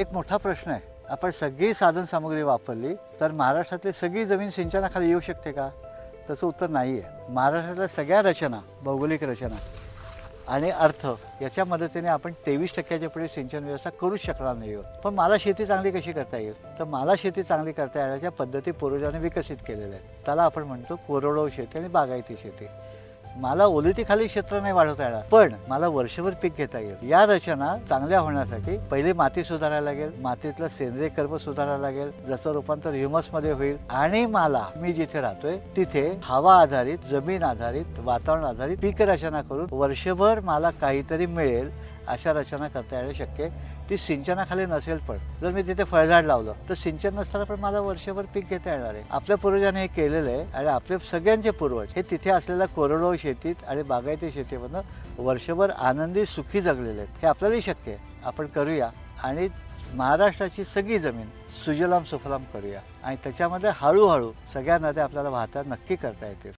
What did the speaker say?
एक मोठा प्रश्न आहे. आपण सगळी साधनसामग्री वापरली तर महाराष्ट्रातली सगळी जमीन सिंचनाखाली येऊ शकते का? तसं उत्तर नाही आहे. महाराष्ट्रातल्या सगळ्या रचना भौगोलिक रचना आणि अर्थ याच्या मदतीने आपण तेवीस टक्क्याच्या पुढे सिंचन व्यवस्था करूच शकणार नाही आहोत. पण मला शेती चांगली कशी करता येईल? तर मला शेती चांगली करता येण्याच्या पद्धती पूर्वजांनी विकसित केलेल्या आहेत. त्याला आपण म्हणतो कोरडवाहू शेती आणि बागायती शेती. मला ओलितीखाली क्षेत्र नाही वाढवता येणार. पण मला वर्षभर पीक घेता येईल. या रचना चांगल्या होण्यासाठी पहिले माती सुधारायला लागेल मातीतलं सेंद्रिय कर्म सुधारायला लागेल जसं रूपांतर ह्युमसमध्ये होईल. आणि मला मी जिथे राहतोय तिथे हवा आधारित जमीन आधारित वातावरण आधारित पीक रचना करून वर्षभर मला काहीतरी मिळेल. अशा रचना करता येणं शक्य आहे. ती सिंचनाखाली नसेल पण. जर मी तिथे फळझाड लावलं तर सिंचन नसताना पण मला वर्षभर पीक घेता येणार आहे. आपल्या पूर्वजांनी हे केलेलं आहे आणि आपले सगळ्यांचे पूर्वज हे तिथे असलेल्या कोरडवाहू शेतीत आणि बागायती शेतीमधनं वर्षभर आनंदी सुखी जगलेले आहेत. हे आपल्यालाही शक्य आहे. आपण करूया आणि महाराष्ट्राची सगळी जमीन सुजलाम सुफलाम करूया. आणि त्याच्यामध्ये हळूहळू सगळ्या नद्या आपल्याला वाहता नक्की करता येतील.